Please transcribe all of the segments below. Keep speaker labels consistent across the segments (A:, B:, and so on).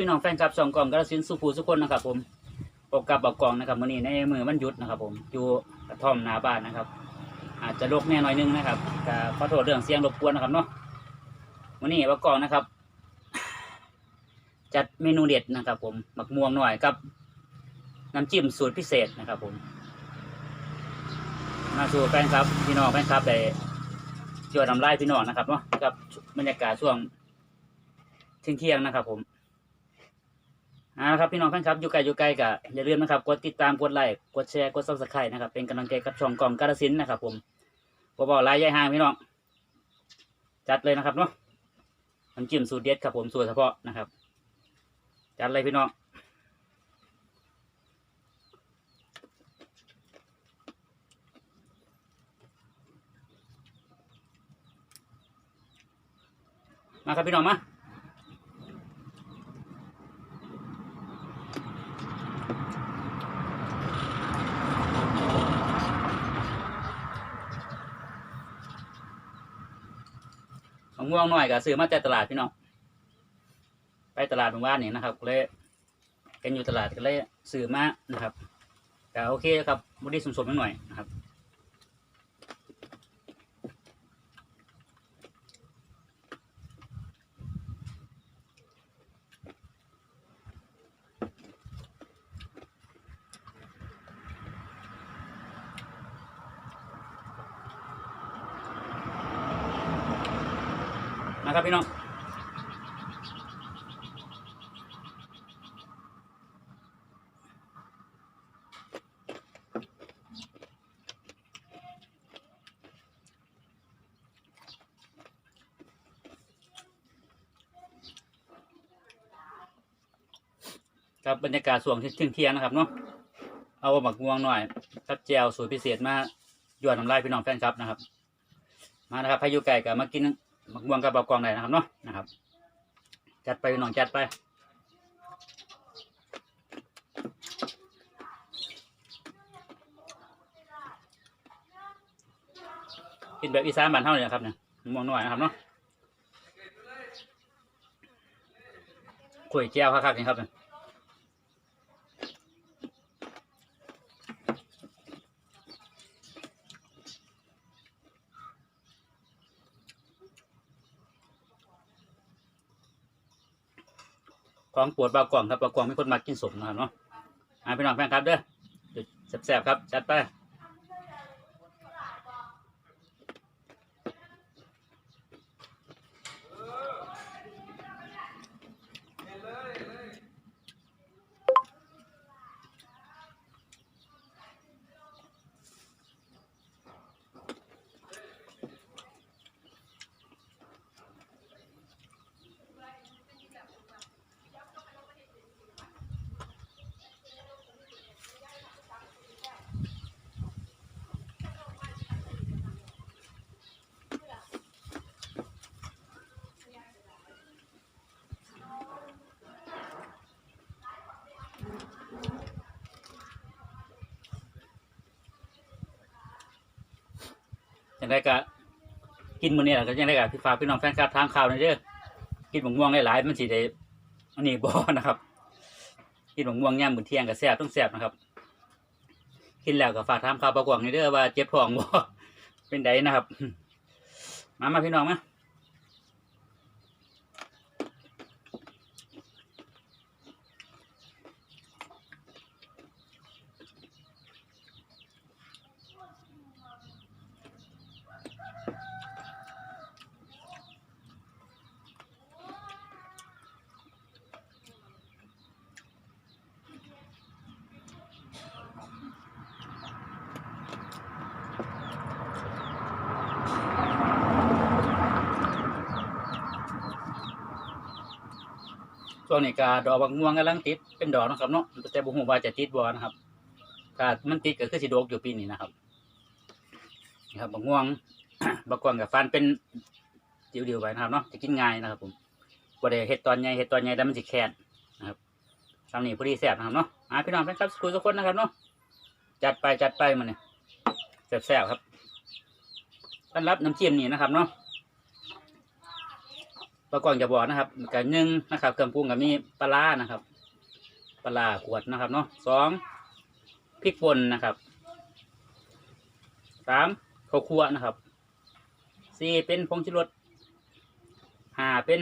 A: พี่น้องแฟนคลับสองกล่องกระสินสุภูสุคนนะครับ ผมพบกับบอกกล่องนะครับมื้อนี้ในมือวันหยุดนะครับ ผมอยู่กระท่อมหน้าบ้านนะครับ อาจจะรกแน่หน่อยนึงนะครับก็ขอโทษเรื่องเสียงรบกวนนะครับเนาะมื้อนี้บอกกล่องนะครับ จัดเมนูเด็ดนะครับ ผมหมักม่วงหน่อยกับน้ำจิ้มสูตรพิเศษนะครับ ผมมาสู่แฟนครับพี่น้องแฟนครับได้เที่ยทำไร่พี่น้องนะครับเนาะกับบรรยากาศช่วงเที่ยงเคียงนะครับ ผม อ่าครับพี่น้องแฟนครับอยู่ไกลอยู่ไกลก็อย่าลืมนะครับกดติดตามกดไลค์กดแชร์กดซับสไครต์นะครับเป็นกำลังใจกับช่องกล่องกาลสินนะครับ ผมบบอกลายยายห่างพี่น้องจัดเลยนะครับเนาะน้ำจิ้มสูตรเด็ดครับผมสูตรเฉพาะนะครับ จัดเลยพี่น้องมาครับพี่น้องมา ม่วงหน่อยก็ซื้อมาแต่ตลาดพี่น้องไปตลาดหมู่บ้านนี่นะครับก็เลยกันอยู่ตลาดก็เลยซื้อมานะครับก็โอเคครับบไดีสมๆนิดหน่อยนะครับ มาครับพี่น้องครับบรรยากาศส่วงเที่ยงเที่ยงนะครับเนาะเอาหมักม่วงหน่อยครับแจวสูตรพิเศษมาหยอดน้ำลายพี่น้องแฟนครับนะครับ มานะครับพายุไก่กับมากิน มักม่วงกับเบากองไหนนะครับเนาะนะครับ จัดไปน้องจัดไปกินแบบอีสานบ้านเท่าเนี่ยครับเนี่ยมะม่วงหน่อยนะครับเนาะข่อยแก้วคักๆนี่ครับเนี่ย ของปวดเบากล่องครับเบากล่องมีคนมากินสมนะครับเนาะอ่าพี่น้องแฟนครับเด้อเดี๋ยวแซ่บๆครับจัดไป ยังไงก็กินมื้อนี้ล่ะก็ยังไงก็พี่ฝากพี่น้องแฟนคลับทางข่าวหนี่อยเด้อกินหมกม่วงหลายๆมันสิได้อันนี้บ่นะครับ กินหมกม่วงย่ามมื้อเที่ยงก็แซ่บต้องแซ่บนะครับ กินแล้วก็ฝากถามข่าวประกวงนี่เด้อว่าเจ็บท้องบ่เป็นไดนะครับ มามาพี่น้องมา ช่วงนี้ก็ดอกบักม่วงกำลังติดเป็นดอกนะครับเนาะแต่บ่ฮู้ว่าจะติดบ่นะครับถ้ามันติดก็คือสิดกอยู่ปีนี้นะครับนี่ครับบักม่วงบักกวางกับฟันเป็นเดี่ยวๆไปนะครับเนาะจะกินง่ายนะครับผมบ่ได้เฮ็ดตอนใหญ่เฮ็ดตอนใหญ่แล้วมันสิแข็งนะครับทำนี่พอดีแซ่บนะครับเนาะอ่าพี่น้องแฟนคลับคุยทุกคนนะครับเนาะจัดไปจัดไปมันเนี่ยแซ่บๆครับต้อนรับน้ำจิ้มนี่นะครับเนาะ ประกอบจะบอกนะครับกับหนึ่งนะครับเครื่องปรุงกับมีปลานะครับ ปลาขวดนะครับเนาะสองพริกป่นนะครับสามข้าวคั่วนะครับสี่เป็นผงชูรสห้าเป็น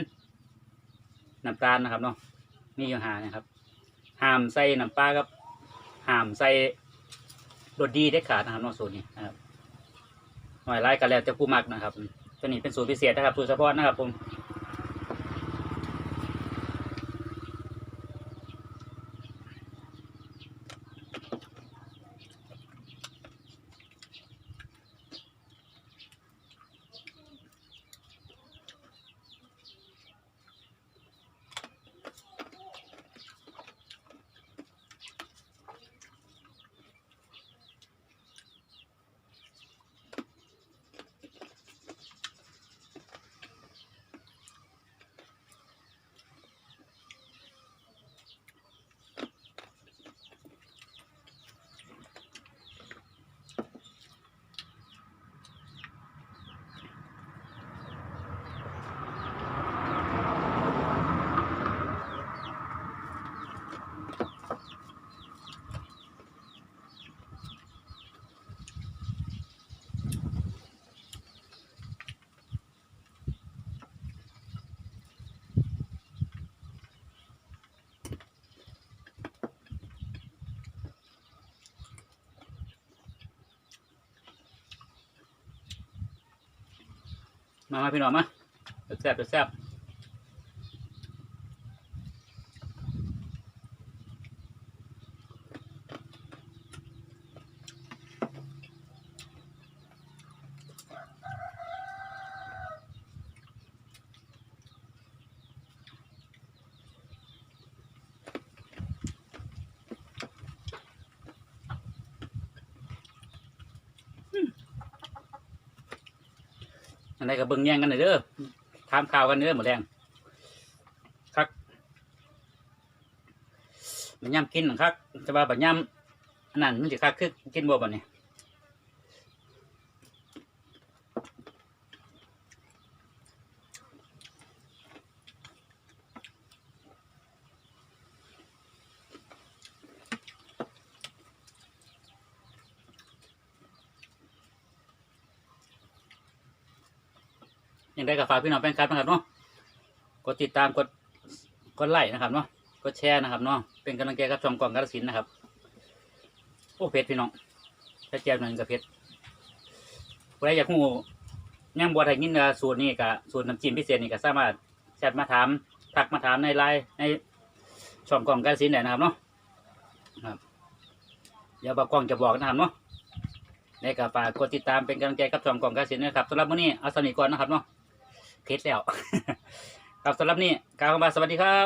A: น้ำตาลนะครับเนาะมีอยู่ห้านะครับห้ามใส่น้ำปลาครับห้ามใส่รสดีได้ขาดนะครับเนอกสูตรนี้นะครับหน่อยไล่กันแล้วแต่ผู้มักนะครับตัวนี้เป็นสูตรพิเศษนะครับสูตรเฉพาะนะครับผม มามาพี่น้องมาแซ่บแซ่บ นไหนก็เบิ่งแย่งกันหน่อยเด้อถามข่าวกันเด้อหมดแรงคักมันย่ำกินนะครับจะว่าแบบย่ำอันนั้นมันจะคักคือกินบ่บ่เนี่ย ยังได้กับฝากพี่น้องแฟนคลับนะครับเนาะกดติดตามกดกดไลค์นะครับเนาะกดแชร์นะครับเนาะเป็นกำลังใจกับช่องกล่องกระสินนะครับโอ้เพชรพี่น้องถ้าแจมหนึ่งกับเพชรใครอยากหูย่างบัวไทยกินสูตรนี้กับสูตรน้ำจิ้มพิเศษนี่ก็สามารถแชทมาถามทักมาถามในไลน์ในช่องกล่องกระสินได้นะครับเนาะครับเดี๋ยวบอกกล้องจะบอกนะครับเนาะในกับฝากกดติดตามเป็นกำลังใจกับช่องกล่องกระสินนะครับสำหรับวันนี้เอาสนิทก่อนนะครับเนาะ เพชรแล้ว ครับสำหรับนี้กล่าวคำว่าสวัสดีครับ